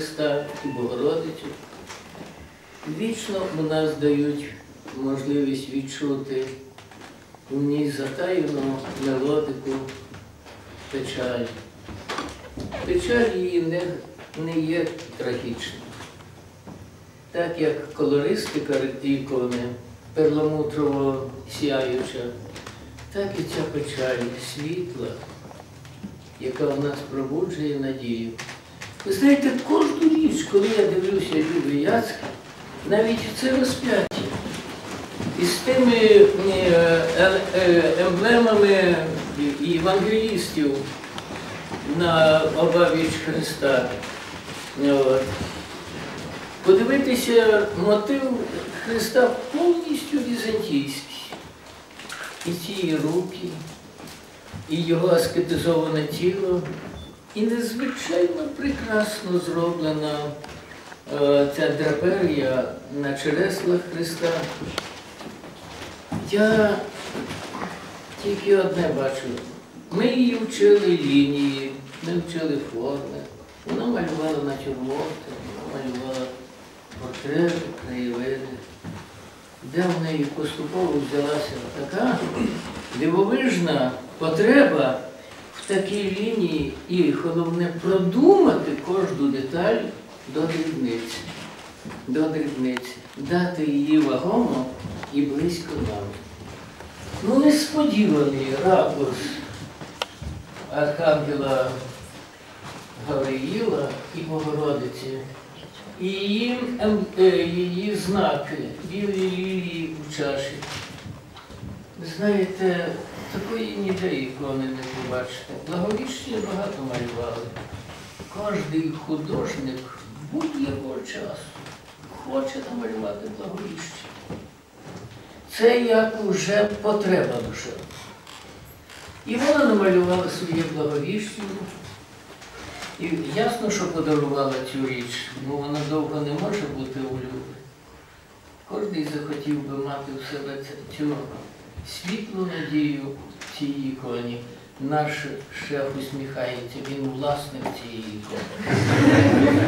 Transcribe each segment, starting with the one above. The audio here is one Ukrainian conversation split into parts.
Христа і Богородицю. Вічно у нас дають можливість відчути у ній затаєну мелодику печалі. Печаль її не, не є трагічною. Так як колористика ікони перламутрово сяюча, так і ця печаль світла, яка в нас пробуджує надію. Ви знаєте, кожну річ, коли я дивлюся Юрій Яцький, навіть це розп'яття. І з тими е, е, е, емблемами євангелістів на обабіч Христа. Подивитися мотив Христа повністю візантійський. І ці руки, і його аскетизоване тіло. І незвичайно прекрасно зроблена е, ця драперія на череслах Христа. Я тільки одне бачу. Ми її вчили лінії, ми вчили форми. Вона малювала натюрморти, вона малювала портрети, краєвиди. Де в неї поступово взялася така дивовижна потреба такій лінії і головне продумати кожну деталь до дрібниці, до дрібниці, дати її вагомо і близько нам. Ну, несподіваний ракурс Архангела Гавриїла і Богородиці, і її, ем, е, її знаки, білі лілії в чаші. Знаєте, такої ніде ікони не побачите. Благовіщення багато малювали. Кожний художник будь-якого часу хоче намалювати благовіщення. Це як вже потреба душевна. І вона намалювала своє благовіщення. І ясно, що подарувала цю річ, бо вона довго не може бути у любі. Кожний захотів би мати в себе цю світлу надію цій іконі. Наш шеф усміхається, він власник цієї ікони.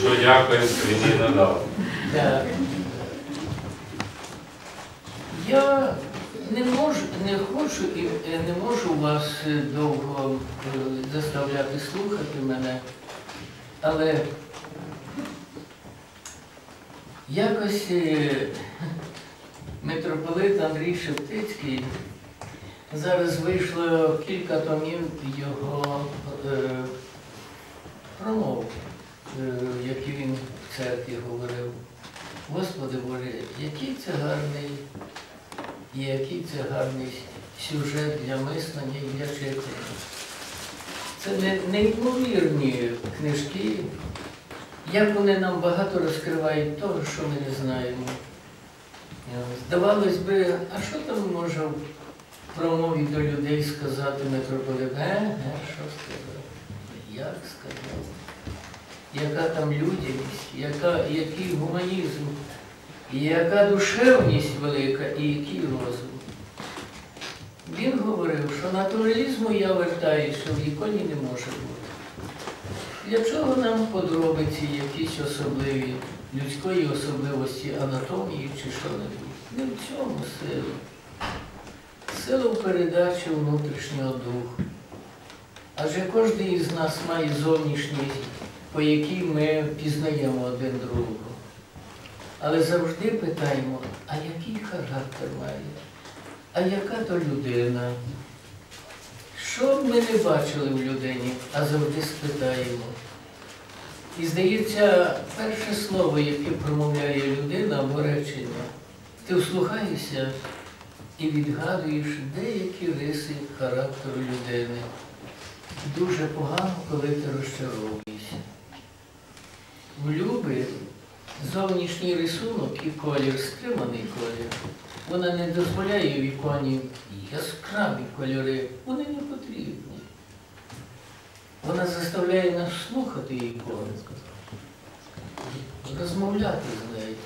Що дякую, їй надав. Так. Я не можу, не хочу і е, не можу вас е, довго е, заставляти слухати мене, але якось митрополит Андрій Шептицький зараз вийшло кілька томів його е, промов, е, які він в церкві говорив. Господи Боже, який це гарний, який це гарний сюжет для мислення і для читання. Це не, неймовірні книжки, як вони нам багато розкривають того, що ми не знаємо. Е, Здавалось би, а що там може в промові до людей сказати митрополит? Ге, ге, що сказав? Як сказав? яка там людяність, яка, який гуманізм, яка душевність велика і який розум. Він говорив, що натуралізму я вертаю, що в іконі не може бути. Для чого нам подробиці якісь особливі, людської особливості анатомії чи що-небудь? Не в цьому сила. Сила в передачі внутрішнього духу. Адже кожен із нас має зовнішність по якій ми пізнаємо один другого. Але завжди питаємо, а який характер має, а яка то людина? Що б ми не бачили в людині, а завжди спитаємо. І здається, перше слово, яке промовляє людина або речення, ти вслухаєшся і відгадуєш деякі риси характеру людини. Дуже погано, коли ти розчаровуєшся. В Люби зовнішній рисунок і колір, стриманий колір. Вона не дозволяє в іконі яскраві кольори. Вони не потрібні. Вона заставляє нас слухати ікону, розмовляти з нею.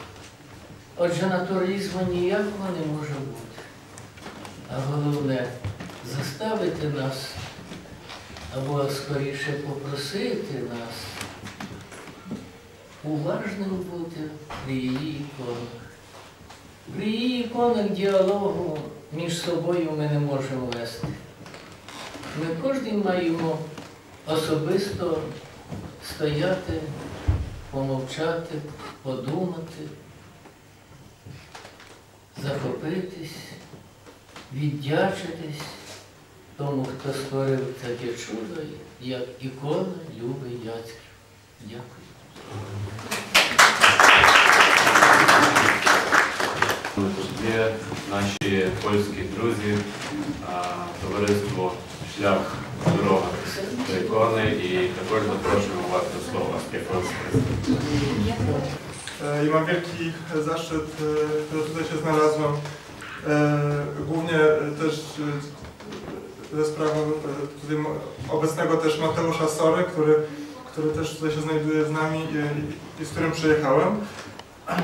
Отже, натуралізму ніякого не може бути. А головне заставити нас або скоріше попросити нас уважним бути при її іконах. При її іконах діалогу між собою ми не можемо вести. Ми кожен маємо особисто стояти, помовчати, подумати, захопитись, віддячитись тому, хто створив таке чудо, як ікона Люби Яцьків. Дякую. Є наші польські друзі, товариство Шлях дорога до ікони і також запрошуємо вас до слова. Якогось E, I mam wielki zaszczyt, e, że tutaj się znalazłem. E, Głównie e, też e, ze sprawą e, tutaj mo- obecnego też Mateusza Sory, który, który też tutaj się znajduje z nami i, i, i z którym przyjechałem. E,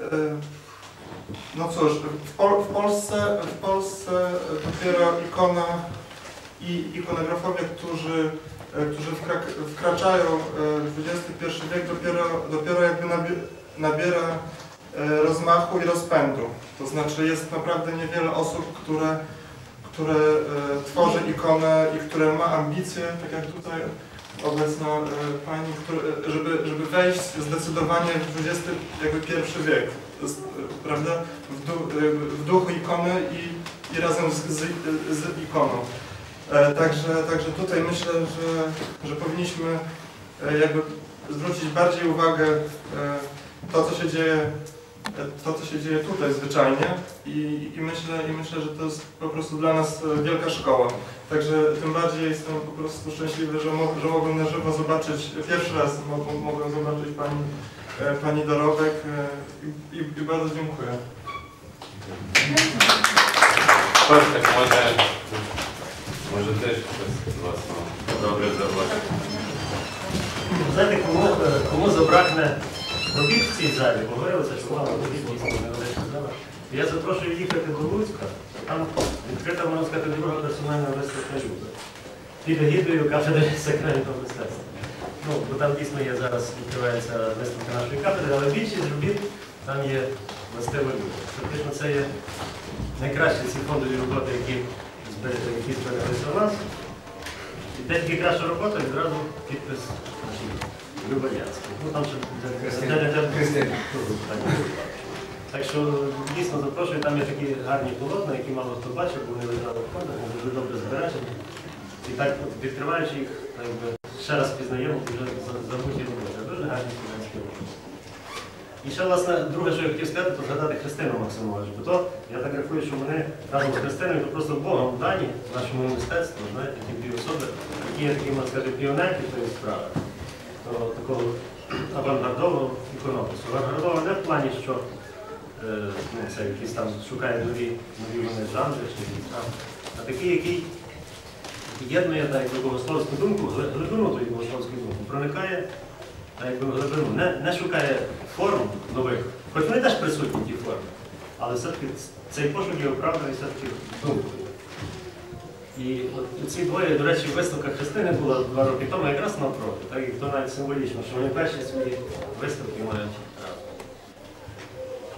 e, No cóż, w, Pol w, Polsce, w Polsce dopiero ikona i ikonografowie, którzy e, którzy wkrak- wkraczają e, w XXI wiek, dopiero, dopiero jakby nabie- nabiera e, rozmachu i rozpędu. To znaczy jest naprawdę niewiele osób, które, które tworzy ikonę i które ma ambicje, tak jak tutaj obecna pani, żeby, żeby wejść zdecydowanie w XXI wiek, prawda, w, du, w duchu ikony i, i razem z, z, z ikoną. E, Także, także tutaj myślę, że, że powinniśmy e, jakby zwrócić bardziej uwagę e, to, co się dzieje, to, co się dzieje tutaj zwyczajnie i, i, myślę, i myślę, że to jest po prostu dla nas wielka szkoła. Także tym bardziej jestem po prostu szczęśliwy, że, mo, że mogłem na żywo zobaczyć, pierwszy raz mogłem, zobaczyć Pani, pani Dorobek e, i, i, i bardzo dziękuję. Може, може теж хтось з вас ну, добре зауважити. Знаєте, кому, е, кому забракне робіт в цій залі, бо виявилося, що мало робіт дійсно невеличка зала. Я запрошую їхати до Луцька, там відкрита, можна сказати, друга персональна виставка Люби. Під егідою кафедри сакрального мистецтва. Ну, бо там дійсно є зараз відкривається виставка нашої кафедри, але більшість робіт там є властиво Люби. Фактично це є найкращі ці фондові роботи, які зберегли, які збереглися у нас. І де тільки краща робота, відразу підпис нашій Ну там ще де- Так. Що дійсно запрошую, там є такі гарні полотна, які мало хто бачив, бо вони лежали в фондах, вони дуже добре збережені. І так, відкриваючи їх, так якби, ще раз пізнаємо вже забуті роботи. Дуже гарні студентські роботи. І ще, власне, друге, що я хотів сказати, то згадати Христину Максимович. Бо то я так рахую, що вони разом з Христиною то просто Богом дані нашому мистецтву, знаєте, ті дві особи, які є такі, можна сказати, піонерки тої справи, то такого авангардового іконопису. Авангардового не в плані, що е, ну, це якісь там шукає нові, нові вони жанри чи якісь там, а такий, який єднує так, богословську думку, глибину тої богословської думки, проникає так, якби, глибину, не, не шукає форм нових, хоч вони теж присутні ті форми, але все-таки цей пошук є оправданий все-таки думкою. І от ці двоє, до речі, виставка Христини була два роки тому якраз навпроти, так і то навіть символічно, що вони перші свої виставки мають.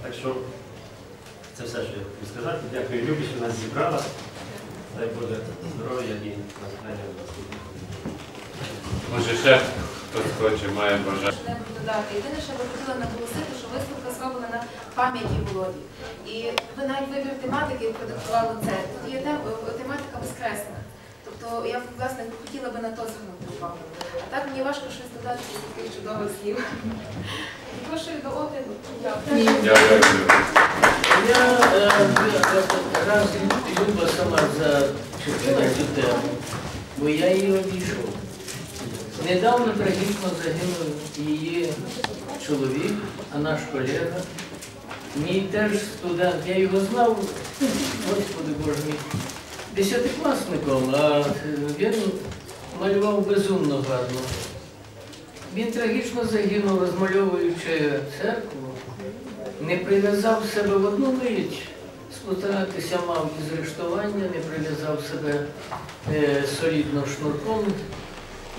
Так що це все, що я хотів сказати. Дякую Любі, що нас зібрала. Дай Боже здоров'я і натхнення в наступних. Може ще хтось хоче, має бажання. Додати. Єдине, що я би хотіла наголосити, що виставка зроблена на пам'яті Володі. І ви навіть вибір тематики продиктували це. Тут є е, тематика безкреслена. Тобто я власне хотіла би на то звернути увагу. А так мені важко щось додати з таких чудових слів. Запрошую до огляду. Дякую. Я е, раз Люба сама зачепила цю тему, бо я її обійшов. Недавно трагічно загинув її чоловік, а наш колега. Мій теж студент, я його знав, господи Боже мій, десятикласником, а він малював безумно гарно. Він трагічно загинув, розмальовуючи церкву не прив'язав себе в одну мить, спотиратися мав із рештування, не прив'язав себе е, солідно шнурком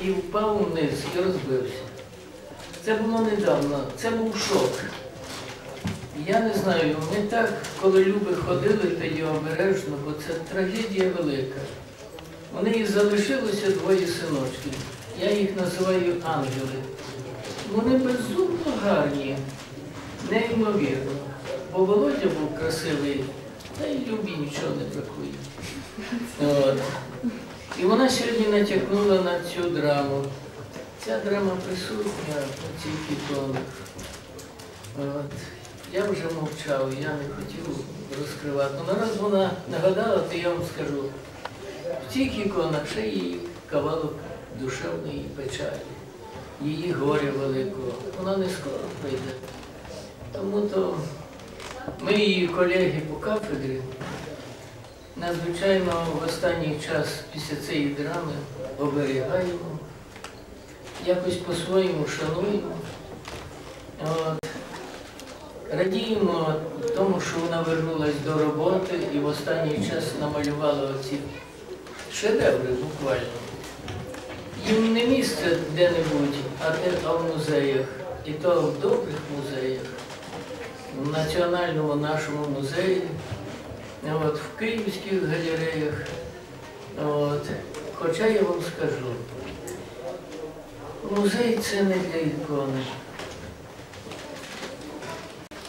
і впав вниз і розбився. Це було недавно, це був шок. Я не знаю, ми так, коли люди ходили тоді обережно, бо це трагедія велика. У неї залишилося двоє синочків. Я їх називаю ангели. Вони безумно гарні, неймовірно. Бо Володя був красивий, та й любі нічого не бракує. От. І вона сьогодні натякнула на цю драму. Ця драма присутня цих іконах. От. Я вже мовчав, я не хотів розкривати. Ну, раз вона нагадала, то я вам скажу. В цих іконах ще її кавалок душевної печалі, її горя великого. Вона не скоро прийде. Тому то ми її колеги по кафедрі надзвичайно в останній час після цієї драми оберігаємо, якось по-своєму шануємо. От. Радіємо тому, що вона вернулась до роботи і в останній час намалювала оці шедеври буквально. Їм не місце де-небудь, а, де, а в музеях. І то в добрих музеях, в Національному нашому музеї, от, в Київських галереях. От. Хоча я вам скажу, музей це не для ікони.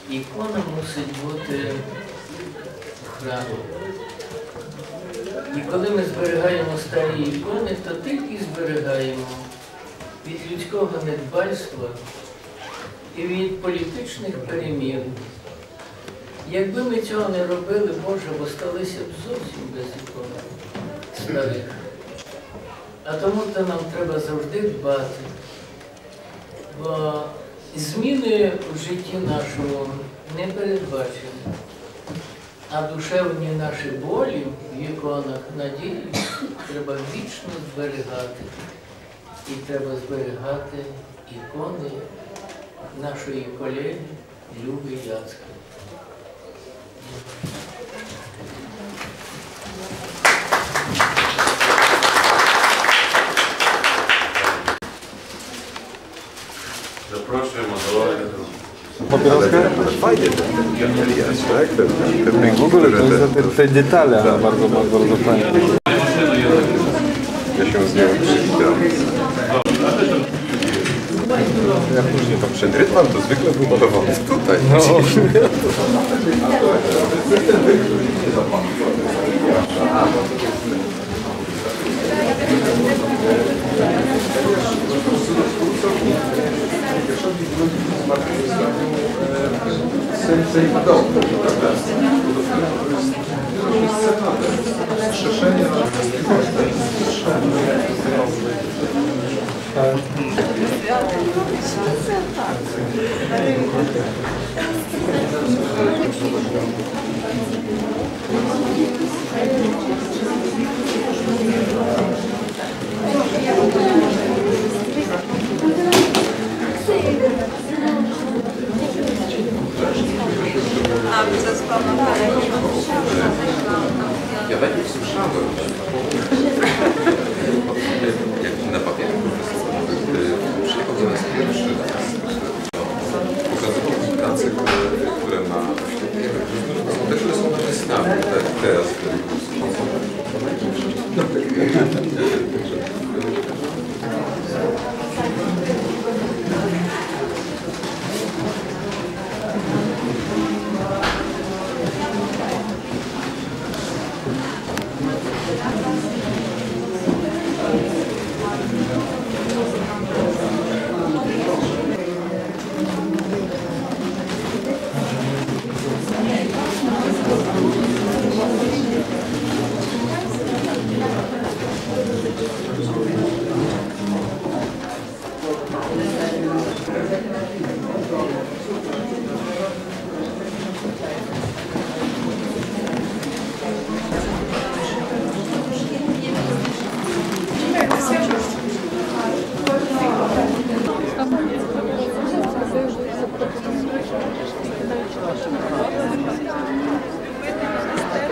Ікона мусить бути в храмі. І коли ми зберігаємо старі ікони, то тільки зберігаємо від людського недбальства і від політичних перемін. Якби ми цього не робили, Боже, бо сталися б зовсім без старих. А тому то нам треба завжди дбати. Бо зміни в житті нашому не передбачені. А душевні наші болі в іконах надії треба вічно зберігати. І треба зберігати ікони нашої колеги Люби Яцької. Запрошуємо до огляду. Fajnie te, detale bardzo, bardzo, bardzo No. Sejm Sejm Dom.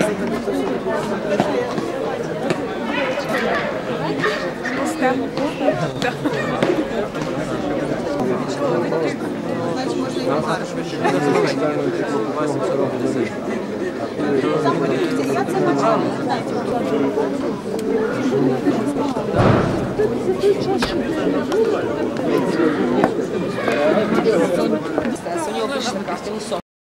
У нього вишенка, ти усок.